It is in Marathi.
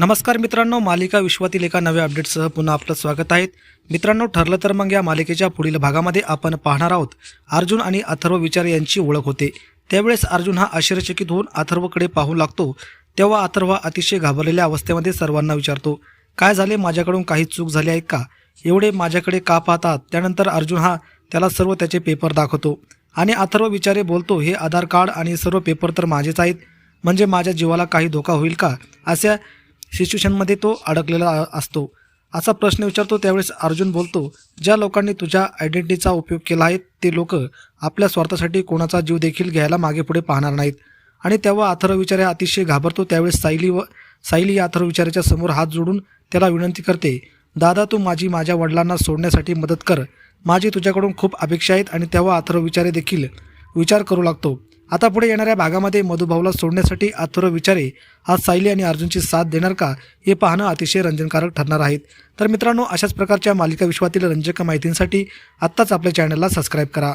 नमस्कार मित्रांनो मालिका विश्वातील एका नव्या अपडेटसह पुन्हा आपलं स्वागत आहे. मित्रांनो ठरलं तर मग या मालिकेच्या पुढील भागामध्ये आपण पाहणार आहोत. अर्जुन आणि अथर्व विचार यांची ओळख होते. त्यावेळेस अर्जुन हा आश्चर्यचकित होऊन अथर्वकडे पाहू लागतो. तेव्हा अथर्व अतिशय घाबरलेल्या अवस्थेमध्ये सर्वांना विचारतो काय झाले? माझ्याकडून काही चूक झाली आहे का? एवढे माझ्याकडे का पाहतात? त्यानंतर अर्जुन हा त्याला सर्व त्याचे पेपर दाखवतो. आणि अथर्व विचारे बोलतो हे आधार कार्ड आणि सर्व पेपर तर माझेच आहेत. म्हणजे माझ्या जीवाला काही धोका होईल का? अशा सिच्युएशनमध्ये तो अडकलेला असतो. असा प्रश्न विचारतो त्यावेळेस अर्जुन बोलतो ज्या लोकांनी तुझ्या आयडेंटिटीचा उपयोग केला आहे ते लोक आपल्या स्वार्थासाठी कोणाचा जीव देखील घ्यायला मागे पुढे पाहणार नाहीत. आणि तेव्हा अथर्व विचारे अतिशय घाबरतो त्यावेळेस सायली व सायली या अथर्व विचाराच्या समोर हात जोडून त्याला विनंती करते दादा तू माझी माझ्या वडिलांना सोडण्यासाठी मदत कर. माझी तुझ्याकडून खूप अपेक्षा आहेत आणि तेव्हा अथर्व विचारे देखील विचार करू लागतो. आता पुढे येणाऱ्या भागामध्ये मधुभाऊला सोडण्यासाठी अथर्व विचारे आज सायली आणि अर्जुनची साथ देणार का हे पाहणं अतिशय रंजनकारक ठरणार आहेत. तर मित्रांनो अशाच प्रकारच्या मालिका विश्वातील रंजक माहितींसाठी आत्ताच आपल्या चॅनलला सबस्क्राईब करा.